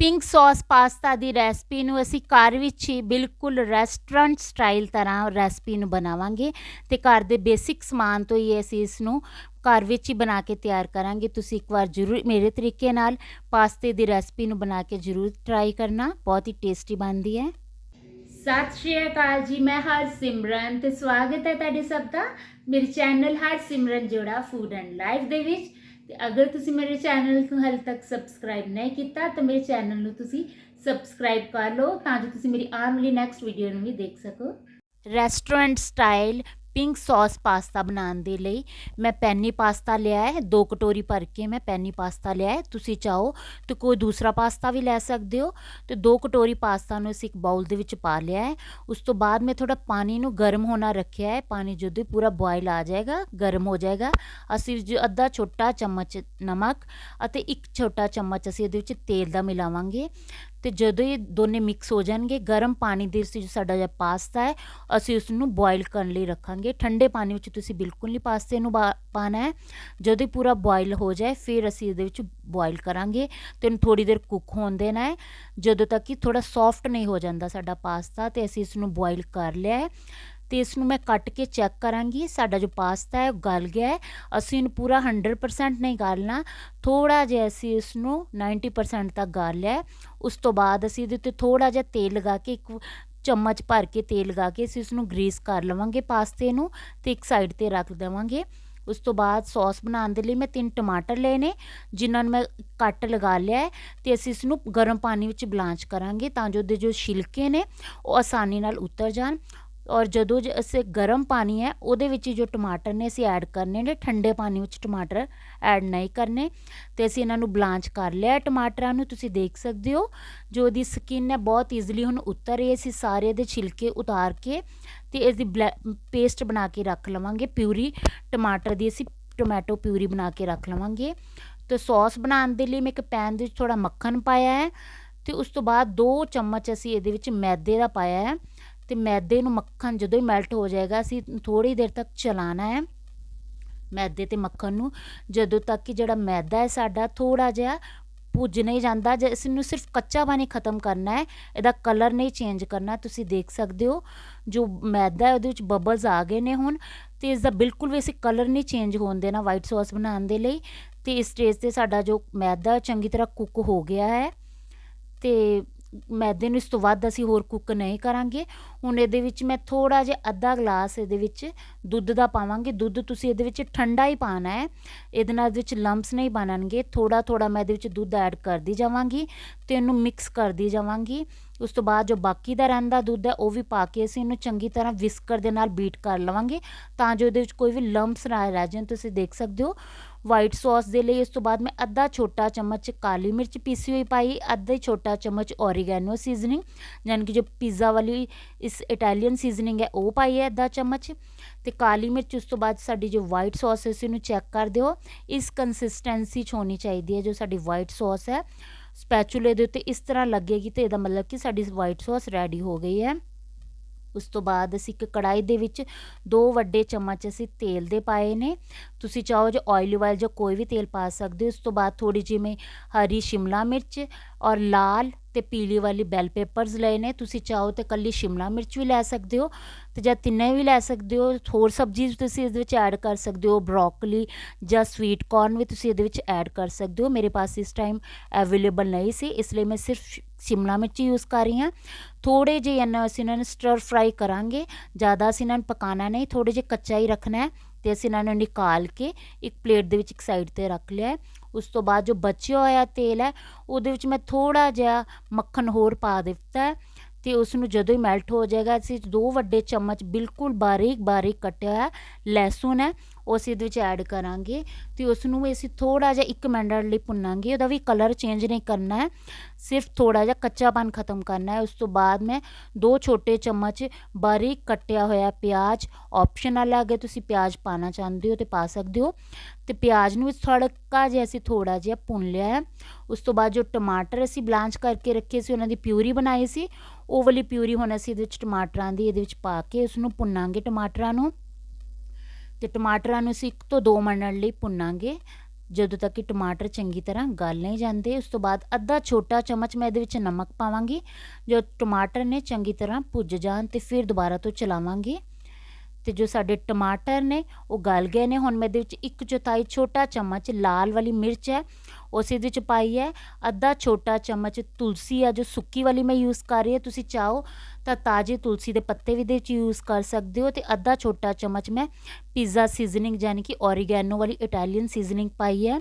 Pink sauce pasta ਦੀ recipe ਨੂੰ ਅਸੀਂ ਘਰ ਵਿੱਚ ਹੀ ਬਿਲਕੁਲ ਰੈਸਟੋਰੈਂਟ ਸਟਾਈਲ ਤਰ੍ਹਾਂ ਰੈਸਪੀ ਨੂੰ ਬਣਾਵਾਂਗੇ ਤੇ ਘਰ ਦੇ ਬੇਸਿਕ ਸਮਾਨ ਤੋਂ ਹੀ ਅਸੀਂ ਇਸ ਨੂੰ ਘਰ ਵਿੱਚ ਹੀ ਬਣਾ ਕੇ ਤਿਆਰ ਕਰਾਂਗੇ। ਤੁਸੀਂ ਇੱਕ ਵਾਰ ਜ਼ਰੂਰ ਮੇਰੇ ਤਰੀਕੇ ਨਾਲ ਪਾਸਤੇ ਦੀ ਰੈਸਪੀ ਨੂੰ ਬਣਾ ਕੇ ਜ਼ਰੂਰ ਟਰਾਈ ਕਰਨਾ, ਬਹੁਤ ਹੀ ਟੇਸਟੀ ਬਣਦੀ ਹੈ। ਸਤਿ ਸ਼੍ਰੀ ਅਕਾਲ ਜੀ, ਮੈਂ ਹਰ ਸਿਮਰਨ ਤੇ ਸਵਾਗਤ ਹੈ ਤੁਹਾਡੇ ਸਭ ਦਾ। ਮੇਰੇ ਚੈਨਲ ਹਰ ਸਿਮਰਨ ਜੋੜਾ ਫੂਡ ਐਂਡ ਲਾਈਫ ਦੇ ਵਿੱਚ। ਤੇ ਅਗਰ ਤੁਸੀਂ ਮੇਰੇ ਚੈਨਲ ਨੂੰ ਹਾਲੇ ਤੱਕ ਸਬਸਕ੍ਰਾਈਬ ਨਹੀਂ ਕੀਤਾ, ਤਾਂ ਮੇਰੇ ਚੈਨਲ ਨੂੰ ਤੁਸੀਂ ਸਬਸਕ੍ਰਾਈਬ ਕਰ ਲਓ ਤਾਂ ਜੋ ਤੁਸੀਂ ਮੇਰੀ ਆਉਣ ਵਾਲੀ ਨੈਕਸਟ ਵੀਡੀਓ ਨੂੰ ਵੀ ਦੇਖ ਸਕੋ। Restaurant style pink sauce pasta ਬਣਾਉਣ ਦੇ ਲਈ ਮੈਂ ਪੈਨੀ ਪਾਸਤਾ ਲਿਆ ਹੈ, ਦੋ ਕਟੋਰੀ ਭਰ ਕੇ ਮੈਂ ਪੈਨੀ ਪਾਸਤਾ ਲਿਆ ਹੈ। ਤੁਸੀਂ ਚਾਹੋ ਤਾਂ ਕੋਈ ਦੂਸਰਾ ਪਾਸਤਾ ਵੀ ਲੈ ਸਕਦੇ ਹੋ। ਤੇ ਦੋ ਕਟੋਰੀ ਪਾਸਤਾ ਨੂੰ ਅਸੀਂ ਇੱਕ ਬਾਉਲ ਦੇ ਵਿੱਚ ਪਾ ਲਿਆ ਹੈ। ਉਸ ਤੋਂ ਬਾਅਦ ਮੈਂ ਥੋੜਾ ਪਾਣੀ ਨੂੰ ਗਰਮ ਹੋਣਾ ਰੱਖਿਆ ਹੈ। ਪਾਣੀ ਜਦੋਂ ਪੂਰਾ ਬੋਇਲ ਆ ਜਾਏਗਾ, ਗਰਮ ਹੋ ਜਾਏਗਾ। ਅਸੀਂ ਜੋ ਅੱਧਾ ਛੋਟਾ ਚਮਚ ਨਮਕ ਅਤੇ ਇੱਕ ਛੋਟਾ ਚਮਚ ਅਸੀਂ ਇਹਦੇ ਵਿੱਚ ਤੇਲ ਦਾ ਮਿਲਾਵਾਂਗੇ। ਤੇ ਜਦੋਂ ਇਹ ਦੋਨੇ ਮਿਕਸ ਹੋ ਜਾਣਗੇ, ਗਰਮ ਪਾਣੀ ਦੇ ਵਿੱਚ ਸਾਡਾ ਜਿਹੜਾ ਪਾਸਤਾ ਹੈ, ਅਸੀਂ ਉਸ ਨੂੰ ਬੋਇਲ ਕਰਨ ਲਈ ਰੱਖਾਂਗੇ। ਠੰਡੇ ਪਾਣੀ ਵਿੱਚ ਤੁਸੀਂ ਬਿਲਕੁਲ ਨਹੀਂ ਪਾਸਤੇ ਨੂੰ ਪਾਣਾ ਹੈ। ਜਦੋਂ ਇਹ ਪੂਰਾ ਬੋਇਲ ਹੋ ਜਾਏ, ਫਿਰ ਅਸੀਂ ਇਹਦੇ ਵਿੱਚ ਬੋਇਲ ਕਰਾਂਗੇ ਤੇ ਇਹਨੂੰ ਥੋੜੀ ਦੇਰ ਕੁੱਕ ਹੋਣ ਦੇਣਾ ਹੈ। ਜਦੋਂ ਤੱਕ ਕਿ ਥੋੜਾ ਸੌਫਟ ਨਹੀਂ ਹੋ ਜਾਂਦਾ ਸਾਡਾ ਪਾਸਤਾ, ਤੇ ਅਸੀਂ ਇਸ ਨੂੰ ਬੋਇਲ ਕਰ ਲਿਆ ਹੈ। ਤੇ ਇਸ ਨੂੰ ਮੈਂ ਕੱਟ ਕੇ ਚੈੱਕ ਕਰਾਂਗੀ। ਸਾਡਾ ਜੋ ਪਾਸਤਾ ਹੈ, ਉਹ ਗਲ ਗਿਆ ਹੈ। ਅਸੀਂ ਇਹਨੂੰ ਪੂਰਾ 100% ਨਹੀਂ ਗਾਲਣਾ। ਥੋੜਾ ਜਿਹਾ ਅਸੀਂ ਇਸ ਨੂੰ 90% ਤੱਕ ਗਾਲ ਲਿਆ ਉਸ ਤੋਂ ਬਾਅਦ ਅਸੀਂ ਇਹਦੇ ਉੱਤੇ ਥੋੜਾ ਜਿਹਾ ਤੇਲ ਲਗਾ ਕੇ ਇੱਕ ਚਮਚ ਭਰ ਕੇ ਤੇਲ ਲਗਾ ਕੇ ਅਸੀਂ ਇਸ ਨੂੰ ਗਰੀਸ ਕਰ ਲਵਾਂਗੇ ਪਾਸਤੇ ਨੂੰ ਤੇ ਇੱਕ ਸਾਈਡ ਤੇ ਰੱਖ ਦੇਵਾਂਗੇ। ਉਸ ਤੋਂ ਬਾਅਦ ਸੌਸ ਬਣਾਉਣ ਦੇ ਲਈ ਮੈਂ ਤਿੰਨ ਟਮਾਟਰ ਲਏ ਨੇ, ਜਿਨ੍ਹਾਂ ਨੂੰ ਮੈਂ ਕੱਟ ਲਗਾ ਲਿਆ ਹੈ ਤੇ ਅਸੀਂ ਇਸ ਨੂੰ ਗਰਮ ਪਾਣੀ ਵਿੱਚ ਬਲਾਂਚ ਕਰਾਂਗੇ ਤਾਂ ਜੋ ਉਹਦੇ ਜੋ ਛਿਲਕੇ ਨੇ ਉਹ ਆਸਾਨੀ ਨਾਲ ਉਤਰ ਜਾਣ। ਔਰ ਜਦੋਂ ਅਸੀਂ ਗਰਮ ਪਾਣੀ ਹੈ, ਉਹਦੇ ਵਿੱਚ ਜੋ ਟਮਾਟਰ ਨੇ ਅਸੀਂ ਐਡ ਕਰਨੇ ਨੇ, ਠੰਡੇ ਪਾਣੀ ਵਿੱਚ ਟਮਾਟਰ ਐਡ ਨਹੀਂ ਕਰਨੇ। ਅਤੇ ਅਸੀਂ ਇਹਨਾਂ ਨੂੰ ਬਲਾਂਚ ਕਰ ਲਿਆ ਟਮਾਟਰਾਂ ਨੂੰ, ਤੁਸੀਂ ਦੇਖ ਸਕਦੇ ਹੋ। ਜੋ ਉਹਦੀ ਸਕਿਨ ਹੈ, ਬਹੁਤ ਈਜ਼ੀਲੀ ਹੁਣ ਉਤਰ ਰਹੀ ਅਸੀਂ ਸਾਰੇ ਇਹਦੇ ਛਿਲਕੇ ਉਤਾਰ ਕੇ ਅਤੇ ਇਸਦੀ ਬਲੈ ਪੇਸਟ ਬਣਾ ਕੇ ਰੱਖ ਲਵਾਂਗੇ। ਪਿਊਰੀ ਟਮਾਟਰ ਦੀ ਅਸੀਂ ਟੋਮੈਟੋ ਪਿਊਰੀ ਬਣਾ ਕੇ ਰੱਖ ਲਵਾਂਗੇ। ਅਤੇ ਸੌਸ ਬਣਾਉਣ ਦੇ ਲਈ ਮੈਂ ਇੱਕ ਪੈਨ ਦੇ ਵਿੱਚ ਥੋੜ੍ਹਾ ਮੱਖਣ ਪਾਇਆ ਹੈ। ਅਤੇ ਉਸ ਤੋਂ ਬਾਅਦ ਦੋ ਚਮਚ ਅਸੀਂ ਇਹਦੇ ਵਿੱਚ ਮੈਦੇ ਦਾ ਪਾਇਆ ਹੈ। ਅਤੇ ਮੈਦੇ ਨੂੰ ਮੱਖਣ ਜਦੋਂ ਹੀ ਮੈਲਟ ਹੋ ਜਾਏਗਾ, ਅਸੀਂ ਥੋੜ੍ਹੀ ਦੇਰ ਤੱਕ ਚਲਾਉਣਾ ਹੈ। ਮੈਦੇ ਅਤੇ ਮੱਖਣ ਨੂੰ ਜਦੋਂ ਤੱਕ ਕਿ ਜਿਹੜਾ ਮੈਦਾ ਹੈ ਸਾਡਾ ਥੋੜ੍ਹਾ ਜਿਹਾ ਭੁੱਜ ਨਹੀਂ ਜਾਂਦਾ, ਜੇ ਇਸ ਨੂੰ ਸਿਰਫ ਕੱਚਾ ਪਾਣੀ ਖਤਮ ਕਰਨਾ ਹੈ, ਇਹਦਾ ਕਲਰ ਨਹੀਂ ਚੇਂਜ ਕਰਨਾ, ਤੁਸੀਂ ਦੇਖ ਸਕਦੇ ਹੋ, ਜੋ ਮੈਦਾ ਹੈ ਉਹਦੇ ਵਿੱਚ ਬਬਲਸ ਆ ਗਏ ਨੇ ਹੁਣ, ਤੇ ਇਸ ਦਾ ਬਿਲਕੁਲ ਵੀ ਅਸੀਂ ਕਲਰ ਨਹੀਂ ਚੇਂਜ ਹੋਣ ਦੇਣਾ ਵਾਈਟ ਸੌਸ ਬਣਾਉਣ ਦੇ ਲਈ, ਤੇ ਇਸ ਸਟੇਜ ਤੇ ਸਾਡਾ ਜੋ ਮੈਦਾ ਚੰਗੀ ਤਰ੍ਹਾਂ ਕੁੱਕ ਹੋ ਗਿਆ ਹੈ। ਤੇ ਮੈਦੇ ਨੂੰ ਇਸ ਤੋਂ ਵੱਧ ਅਸੀਂ ਹੋਰ ਕੁੱਕ ਨਹੀਂ ਕਰਾਂਗੇ। ਹੁਣ ਇਹਦੇ ਵਿੱਚ ਮੈਂ ਥੋੜਾ ਜਿਹਾ ਅੱਧਾ ਗਲਾਸ ਇਹਦੇ ਵਿੱਚ ਦੁੱਧ ਦਾ ਪਾਵਾਂਗੇ। ਦੁੱਧ ਤੁਸੀਂ ਇਹਦੇ ਵਿੱਚ ਠੰਡਾ ਹੀ ਪਾਣਾ ਹੈ। ਇਹਦੇ ਨਾਲ ਵਿੱਚ ਲੰਪਸ ਨਹੀਂ ਬਣਨਗੇ। ਥੋੜਾ ਥੋੜਾ ਮੈਂ ਇਹਦੇ ਵਿੱਚ ਦੁੱਧ ਐਡ ਕਰਦੀ ਜਾਵਾਂਗੀ ਤੇ ਇਹਨੂੰ ਮਿਕਸ ਕਰਦੀ ਜਾਵਾਂਗੀ। ਉਸ ਤੋਂ ਬਾਅਦ ਜੋ ਬਾਕੀ ਦਾ ਰਹਿੰਦਾ ਦੁੱਧ ਹੈ, ਉਹ ਵੀ ਪਾ ਕੇ ਅਸੀਂ ਇਹਨੂੰ ਚੰਗੀ ਤਰ੍ਹਾਂ ਵਿਸਕਰ ਦੇ ਨਾਲ ਬੀਟ ਕਰ ਲਵਾਂਗੇ ਤਾਂ ਜੋ ਇਹਦੇ ਵਿੱਚ ਕੋਈ ਵੀ ਲੰਪਸ ਨਾ ਰਹਿ ਜਾਣ। ਤੁਸੀਂ ਦੇਖ ਸਕਦੇ ਹੋ ਵਾਈਟ ਸੌਸ ਦੇ ਲਈ ਇਸ ਤੋਂ ਬਾਅਦ ਮੈਂ ਅੱਧਾ ਛੋਟਾ ਚਮਚ ਕਾਲੀ ਮਿਰਚ ਪੀਸੀ ਹੋਈ ਪਾਈ, ਅੱਧਾ ਹੀ ਛੋਟਾ ਚਮਚ ਔਰੀਗੈਨੋ ਸੀਜ਼ਨਿੰਗ ਯਾਨੀ ਕਿ ਜੋ ਪੀਜ਼ਾ ਵਾਲੀ ਇਸ ਇਟਾਲੀਅਨ ਸੀਜ਼ਨਿੰਗ ਹੈ, ਉਹ ਪਾਈ ਹੈ ਅੱਧਾ ਚਮਚ। ਤੇ ਕਾਲੀ ਮਿਰਚ ਉਸ ਤੋਂ ਬਾਅਦ ਸਾਡੀ ਜੋ ਵਾਈਟ ਸੌਸ ਹੈ ਇਸ ਨੂੰ ਚੈੱਕ ਕਰ ਦਿਓ। ਇਸ ਕੰਸਿਸਟੈਂਸੀ ਚ ਹੋਣੀ ਚਾਹੀਦੀ ਹੈ ਜੋ ਸਾਡੀ ਵਾਈਟ ਸੌਸ ਹੈ। ਸਪੈਚੂਲੇ ਦੇ ਉੱਤੇ ਇਸ ਤਰ੍ਹਾਂ ਲੱਗੇਗੀ ਤੇ ਇਹਦਾ ਮਤਲਬ ਕਿ ਸਾਡੀ ਵਾਈਟ ਸੌਸ ਰੈਡੀ ਹੋ ਗਈ ਹੈ। ਉਸ ਤੋਂ ਬਾਅਦ ਅਸੀਂ ਇੱਕ ਕੜਾਈ ਦੇ ਵਿੱਚ ਦੋ ਵੱਡੇ ਚਮਚ ਅਸੀਂ ਤੇਲ ਦੇ ਪਾਏ ਨੇ। ਤੁਸੀਂ ਚਾਹੋ ਜੇ ਆਇਲ ਆਇਲ ਜਾਂ ਕੋਈ ਵੀ ਤੇਲ ਪਾ ਸਕਦੇ ਹੋ। ਉਸ ਤੋਂ ਬਾਅਦ ਥੋੜੀ ਜਿਵੇਂ ਹਰੀ ਸ਼ਿਮਲਾ ਮਿਰਚ ਔਰ ਲਾਲ ਤੇ ਪੀਲੀ ਵਾਲੀ ਬੈਲ ਪੇਪਰਸ ਲਏ ਨੇ। ਤੁਸੀਂ ਚਾਹੋ ਤੇ ਕੱਲੀ ਸ਼ਿਮਲਾ ਮਿਰਚ ਵੀ ਲੈ ਸਕਦੇ ਹੋ ਤੇ ਜਾਂ ਤਿੰਨੇ ਵੀ ਲੈ ਸਕਦੇ ਹੋ। ਹੋਰ ਸਬਜ਼ੀ ਤੁਸੀਂ ਇਸ ਵਿੱਚ ਐਡ ਕਰ ਸਕਦੇ ਹੋ ਬ੍ਰੋਕਲੀ ਜਾਂ ਸਵੀਟ ਕਾਰਨ ਵੀ ਤੁਸੀਂ ਇਹਦੇ ਵਿੱਚ ਐਡ ਕਰ ਸਕਦੇ ਹੋ। ਮੇਰੇ ਪਾਸ ਇਸ ਟਾਈਮ ਅਵੇਲੇਬਲ ਨਹੀਂ ਸੀ, ਇਸ ਲਈ ਮੈਂ ਸਿਰਫ ਸ਼ਿਮਲਾ ਮਿਰਚ ਯੂਜ਼ ਕਰ ਰਹੀ ਹਾਂ। ਥੋੜੇ ਜਿਹੇ ਇਹਨਾਂ ਅਸੀਂ ਇਹਨਾਂ ਨੂੰ ਸਟਰ ਫਰਾਈ ਕਰਾਂਗੇ। ਜ਼ਿਆਦਾ ਅਸੀਂ ਇਹਨਾਂ ਨੂੰ ਪਕਾਣਾ ਨਹੀਂ ਥੋੜੇ ਜਿਹੇ ਕੱਚਾ ਹੀ ਰੱਖਣਾ ਹੈ ਤੇ ਅਸੀਂ ਇਹਨਾਂ ਨੂੰ ਨਿਕਾਲ ਕੇ ਇੱਕ ਪਲੇਟ ਦੇ ਵਿੱਚ ਇੱਕ ਸਾਈਡ ਤੇ ਰੱਖ ਲਿਆ ਉਸ ਤੋਂ ਬਾਅਦ ਜੋ ਬਚਿਆ ਹੋਇਆ ਤੇਲ ਹੈ, ਉਹਦੇ ਵਿੱਚ ਮੈਂ ਥੋੜ੍ਹਾ ਜਿਹਾ ਮੱਖਣ ਹੋਰ ਪਾ ਦਿੱਤਾ ਤੇ ਉਸ ਨੂੰ ਜਦੋਂ ਹੀ ਮੈਲਟ ਹੋ ਜਾਏਗਾ, ਅਸੀਂ ਦੋ ਵੱਡੇ ਚਮਚ ਬਿਲਕੁਲ ਬਾਰੀਕ ਬਾਰੀਕ ਕੱਟਿਆ ਹੋਇਆ ਲਹਿਸਨ ਹੈ ਉਹ ਅਸੀਂ ਇਹਦੇ ਵਿੱਚ ਐਡ ਕਰਾਂਗੇ ਤੇ ਉਸ ਨੂੰ ਅਸੀਂ ਥੋੜਾ ਜਿਹਾ 1 ਮਿੰਟ ਲਈ ਭੁੰਨਾਂਗੇ, ਉਹਦਾ ਵੀ ਕਲਰ ਚੇਂਜ ਨਹੀਂ ਕਰਨਾ ਹੈ, ਸਿਰਫ ਥੋੜਾ ਜਿਹਾ ਕੱਚਾਪਨ ਖਤਮ ਕਰਨਾ ਹੈ। ਉਸ ਤੋਂ ਬਾਅਦ ਮੈਂ ਦੋ ਛੋਟੇ ਚਮਚ ਬਾਰੀਕ ਕੱਟਿਆ ਹੋਇਆ ਪਿਆਜ਼ ਆਪਸ਼ਨਲ ਹੈ ਅਗਰ ਤੁਸੀਂ ਪਿਆਜ਼ ਪਾਣਾ ਚਾਹੁੰਦੇ ਹੋ ਤੇ ਪਾ ਸਕਦੇ ਹੋ। ਤੇ ਪਿਆਜ਼ ਨੂੰ ਥੋੜਕਾ ਜਿਹਾ ਅਸੀਂ ਥੋੜਾ ਜਿਹਾ ਭੁੰਨ ਲਿਆ ਹੈ। ਉਸ ਤੋਂ ਬਾਅਦ ਜੋ ਟਮਾਟਰ ਅਸੀਂ ਬਲਾਂਚ ਕਰਕੇ ਰੱਖੇ ਸੀ, ਉਹਨਾਂ ਦੀ ਪਿਊਰੀ ਬਣਾਈ ਸੀ ਉਹ ਵਾਲੀ ਪਿਊਰੀ ਹੁਣ ਅਸੀਂ ਇਹਦੇ ਵਿੱਚ ਟਮਾਟਰਾਂ ਦੀ, ਇਹਦੇ ਵਿੱਚ ਪਾ ਕੇ ਉਸ ਨੂੰ ਭੁੰਨਾਂਗੇ ਟਮਾਟਰਾਂ ਨੂੰ। ਤੇ ਟਮਾਟਰਾਂ ਨੂੰ ਅਸੀਂ ਇੱਕ ਤੋਂ ਦੋ ਮਿੰਟ ਲਈ ਭੁੰਨਾਂਗੇ। ਜਦੋਂ ਤੱਕ ਕਿ ਟਮਾਟਰ ਚੰਗੀ ਤਰ੍ਹਾਂ ਗਲ ਨਹੀਂ ਜਾਂਦੇ, ਉਸ ਤੋਂ ਬਾਅਦ ਅੱਧਾ ਛੋਟਾ ਚਮਚ ਮੈਂ ਇਹਦੇ ਵਿੱਚ ਨਮਕ ਪਾਵਾਂਗੀ। ਜੋ ਟਮਾਟਰ ਨੇ ਚੰਗੀ ਤਰ੍ਹਾਂ ਭੁੱਜ ਜਾਣ ਤੇ ਫਿਰ ਦੁਬਾਰਾ ਤੋਂ ਚਲਾਵਾਂਗੀ। ਤੇ ਜੋ ਸਾਡੇ ਟਮਾਟਰ ਨੇ, ਉਹ ਗਲ ਗਏ ਨੇ, ਹੁਣ ਮੈਂ ਇਹਦੇ ਵਿੱਚ ਇੱਕ ਚੌਥਾਈ ਛੋਟਾ ਚਮਚ ਲਾਲ ਵਾਲੀ ਮਿਰਚ ਹੈ। ਉਸ ਇਹਦੇ ਵਿੱਚ ਪਾਈ ਹੈ, ਅੱਧਾ ਛੋਟਾ ਚਮਚ ਤੁਲਸੀ ਆ ਜੋ ਸੁੱਕੀ ਵਾਲੀ ਮੈਂ ਯੂਜ਼ ਕਰ ਰਹੀ ਹਾਂ, ਤੁਸੀਂ ਚਾਹੋ ਤਾਂ ਤਾਜ਼ੇ ਤੁਲਸੀ ਦੇ ਪੱਤੇ ਵੀ ਦੇ 'ਚ ਯੂਜ਼ ਕਰ ਸਕਦੇ ਹੋ ਤੇ ਅੱਧਾ ਛੋਟਾ ਚਮਚ ਮੈਂ ਪੀਜ਼ਾ ਸੀਜ਼ਨਿੰਗ ਯਾਨੀ ਕਿ ਔਰੀਗੈਨੋ ਵਾਲੀ ਇਟਾਲੀਅਨ ਸੀਜ਼ਨਿੰਗ ਪਾਈ ਹੈ।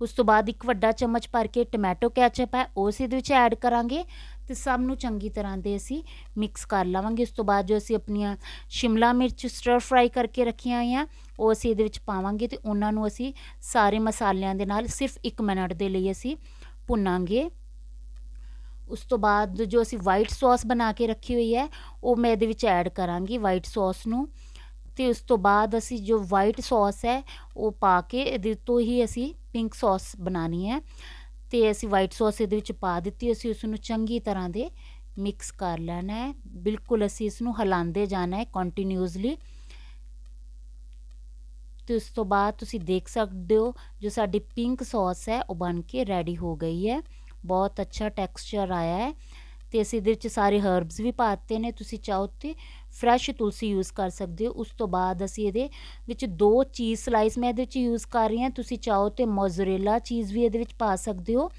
ਉਸ ਤੋਂ ਬਾਅਦ ਇੱਕ ਵੱਡਾ ਚਮਚ ਭਰ ਕੇ ਟੋਮੈਟੋ ਕੈਚਅਪ ਹੈ, ਉਸ ਇਹਦੇ ਵਿੱਚ ਐਡ ਕਰਾਂਗੇ ਤੇ ਸਭ ਨੂੰ ਚੰਗੀ ਤਰ੍ਹਾਂ ਦੇ ਅਸੀਂ ਮਿਕਸ ਕਰ ਲਵਾਂਗੇ। ਉਸ ਤੋਂ ਬਾਅਦ ਜੋ ਅਸੀਂ ਆਪਣੀਆਂ ਸ਼ਿਮਲਾ ਮਿਰਚ ਸਟਰ ਫਰਾਈ ਕਰਕੇ ਰੱਖੀਆਂ ਹੋਈਆਂ ਉਹ ਅਸੀਂ ਇਹਦੇ ਵਿੱਚ ਪਾਵਾਂਗੇ ਤੇ ਉਹਨਾਂ ਨੂੰ ਅਸੀਂ ਸਾਰੇ ਮਸਾਲਿਆਂ ਦੇ ਨਾਲ ਸਿਰਫ 1 ਮਿੰਟ ਦੇ ਲਈ ਅਸੀਂ ਭੁੰਨਾਂਗੇ। ਉਸ ਤੋਂ ਬਾਅਦ ਜੋ ਅਸੀਂ ਵਾਈਟ ਸੌਸ ਬਣਾ ਕੇ ਰੱਖੀ ਹੋਈ ਹੈ, ਉਹ ਮੈਂ ਇਹਦੇ ਵਿੱਚ ਐਡ ਕਰਾਂਗੀ ਵਾਈਟ ਸੌਸ ਨੂੰ। ਤੇ ਉਸ ਤੋਂ ਬਾਅਦ ਅਸੀਂ ਜੋ ਵਾਈਟ ਸੌਸ ਹੈ, ਉਹ ਪਾ ਕੇ ਇਹਦੇ ਤੋਂ ਹੀ ਅਸੀਂ ਪਿੰਕ ਸੌਸ ਬਣਾਣੀ ਹੈ। ਤੇ ਅਸੀਂ ਵਾਈਟ ਸੌਸ ਇਹਦੇ ਵਿੱਚ ਪਾ ਦਿੱਤੀ, ਅਸੀਂ ਉਸ ਨੂੰ ਚੰਗੀ ਤਰ੍ਹਾਂ ਦੇ ਮਿਕਸ ਕਰ ਲੈਣਾ ਹੈ। ਬਿਲਕੁਲ ਅਸੀਂ ਇਸ ਨੂੰ ਹਿਲਾਉਂਦੇ ਜਾਣਾ ਹੈ ਕੰਟੀਨਿਊਸਲੀ ਤੇ ਉਸ ਤੋਂ ਬਾਅਦ ਤੁਸੀਂ ਦੇਖ ਸਕਦੇ ਹੋ ਜੋ ਸਾਡੀ ਪਿੰਕ ਸੌਸ ਹੈ, ਉਹ ਬਣ ਕੇ ਰੈਡੀ ਹੋ ਗਈ ਹੈ। ਬਹੁਤ ਅੱਛਾ ਟੈਕਸਚਰ ਆਇਆ ਹੈ ਤੇ ਅਸੀਂ ਇਹਦੇ ਵਿੱਚ ਸਾਰੇ ਹਰਬਸ ਵੀ ਪਾਤੇ ਨੇ। ਤੁਸੀਂ ਚਾਹੋ ਤੇ ਫਰੈਸ਼ ਤੁਲਸੀ ਯੂਜ਼ ਕਰ ਸਕਦੇ ਹੋ। ਉਸ ਤੋਂ ਬਾਅਦ ਅਸੀਂ ਇਹਦੇ ਵਿੱਚ ਦੋ ਚੀਜ਼ ਸਲਾਈਸ ਮੈਂ ਇਹਦੇ ਵਿੱਚ ਯੂਜ਼ ਕਰ ਰਹੀ ਹਾਂ। ਤੁਸੀਂ ਚਾਹੋ ਤੇ ਮੋਜ਼ਰੇਲਾ ਚੀਜ਼ ਵੀ ਇਹਦੇ ਵਿੱਚ ਪਾ ਸਕਦੇ ਹੋ।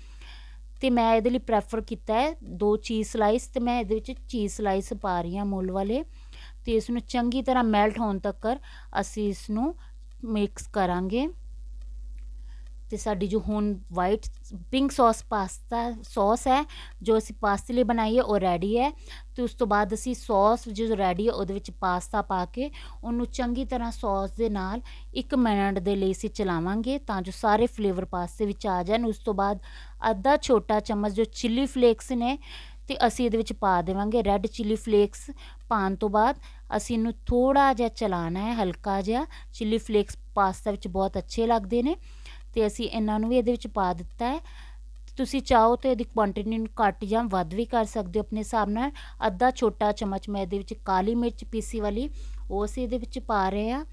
ਤੇ ਮੈਂ ਇਹਦੇ ਲਈ ਪ੍ਰੈਫਰ ਕੀਤਾ ਹੈ ਦੋ ਚੀਜ਼ ਸਲਾਈਸ ਤੇ ਮੈਂ ਇਹਦੇ ਵਿੱਚ ਚੀਜ਼ ਸਲਾਈਸ ਪਾ ਰਹੀ ਹਾਂ ਮੁੱਲ ਵਾਲੇ। ਤੇ ਇਸ ਨੂੰ ਚੰਗੀ ਤਰ੍ਹਾਂ ਮੈਲਟ ਹੋਣ ਤੱਕ ਅਸੀਂ ਇਸ ਨੂੰ ਮਿਕਸ ਕਰਾਂਗੇ। ਅਤੇ ਸਾਡੀ ਜੋ ਹੁਣ white pink sauce pasta sauce ਹੈ, ਜੋ ਅਸੀਂ ਪਾਸਤੇ ਲਈ ਬਣਾਈ ਹੈ, ਉਹ ਰੈਡੀ ਹੈ। ਅਤੇ ਉਸ ਤੋਂ ਬਾਅਦ ਅਸੀਂ ਸੌਸ ਜੋ ਰੈਡੀ ਹੈ, ਉਹਦੇ ਵਿੱਚ ਪਾਸਤਾ ਪਾ ਕੇ ਉਹਨੂੰ ਚੰਗੀ ਤਰ੍ਹਾਂ ਸੌਸ ਦੇ ਨਾਲ 1 ਮਿੰਟ ਦੇ ਲਈ ਅਸੀਂ ਚਲਾਵਾਂਗੇ ਤਾਂ ਜੋ ਸਾਰੇ ਫਲੇਵਰ ਪਾਸਤੇ ਵਿੱਚ ਆ ਜਾਣ। ਉਸ ਤੋਂ ਬਾਅਦ ਅੱਧਾ ਛੋਟਾ ਚਮਚ ਜੋ ਚਿੱਲੀ ਫਲੇਕਸ ਨੇ ਤੇ ਅਸੀਂ ਇਹਦੇ ਵਿੱਚ ਪਾ ਦੇਵਾਂਗੇ ਰੈੱਡ ਚਿੱਲੀ ਫਲੇਕਸ ਪਾਣ ਤੋਂ ਬਾਅਦ ਅਸੀਂ ਇਹਨੂੰ ਥੋੜਾ ਜਿਹਾ ਚਲਾਣਾ ਹੈ, ਹਲਕਾ ਜਿਹਾ। ਚਿੱਲੀ ਫਲੇਕਸ ਪਾਸਤਾ ਵਿੱਚ ਬਹੁਤ ਅੱਛੇ ਲੱਗਦੇ ਨੇ ਤੇ ਅਸੀਂ ਇਹਨਾਂ ਨੂੰ ਵੀ ਇਹਦੇ ਵਿੱਚ ਪਾ ਦਿੱਤਾ ਹੈ। ਤੁਸੀਂ ਚਾਹੋ ਤਾਂ ਇਹਦੀ ਕੁਆਂਟੀਟੀ ਨੂੰ ਘੱਟ ਜਾਂ ਵੱਧ ਵੀ ਕਰ ਸਕਦੇ ਹੋ ਆਪਣੇ ਹਿਸਾਬ ਨਾਲ। ਅੱਧਾ ਛੋਟਾ ਚਮਚ ਮੈਂ ਇਹਦੇ ਵਿੱਚ ਕਾਲੀ ਮਿਰਚ ਪੀਸੀ ਵਾਲੀ, ਉਹ ਅਸੀਂ ਇਹਦੇ ਵਿੱਚ ਪਾ ਰਹੇ ਆ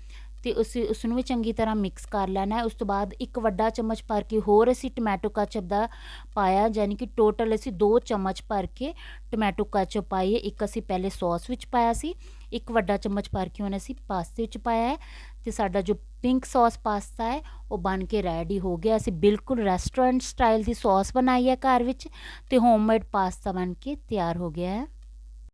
ਅਤੇ ਉਸ ਉਸ ਵੀ ਚੰਗੀ ਤਰ੍ਹਾਂ ਮਿਕਸ ਕਰ ਲੈਣਾ ਉਸ ਤੋਂ ਬਾਅਦ ਇੱਕ ਵੱਡਾ ਚਮਚ ਭਰ ਕੇ ਹੋਰ ਅਸੀਂ ਟਮੈਟੋ ਕੈਚਅਪ ਦਾ ਪਾਇਆ ਯਾਨੀ ਕਿ ਟੋਟਲ ਅਸੀਂ ਦੋ ਚਮਚ ਭਰ ਕੇ ਟਮੈਟੋ ਕੈਚਅਪ ਪਾਈਏ ਇੱਕ ਅਸੀਂ ਪਹਿਲੇ ਸੌਸ ਵਿੱਚ ਪਾਇਆ ਸੀ, ਇੱਕ ਵੱਡਾ ਚਮਚ ਭਰ ਕੇ ਉਹਨੇ ਅਸੀਂ ਪਾਸਤੇ ਵਿੱਚ ਪਾਇਆ ਹੈ। ਤੇ ਸਾਡਾ ਜੋ ਪਿੰਕ ਸੌਸ ਪਾਸਤਾ ਹੈ, ਉਹ ਬਣ ਕੇ ਰੈਡੀ ਹੋ ਗਿਆ। ਅਸੀਂ ਬਿਲਕੁਲ ਰੈਸਟੋਰੈਂਟ ਸਟਾਈਲ ਦੀ ਸੌਸ ਬਣਾਈ ਹੈ ਘਰ ਵਿੱਚ ਤੇ ਹੋਮਮੇਡ ਪਾਸਤਾ ਬਣ ਕੇ ਤਿਆਰ ਹੋ ਗਿਆ ਹੈ।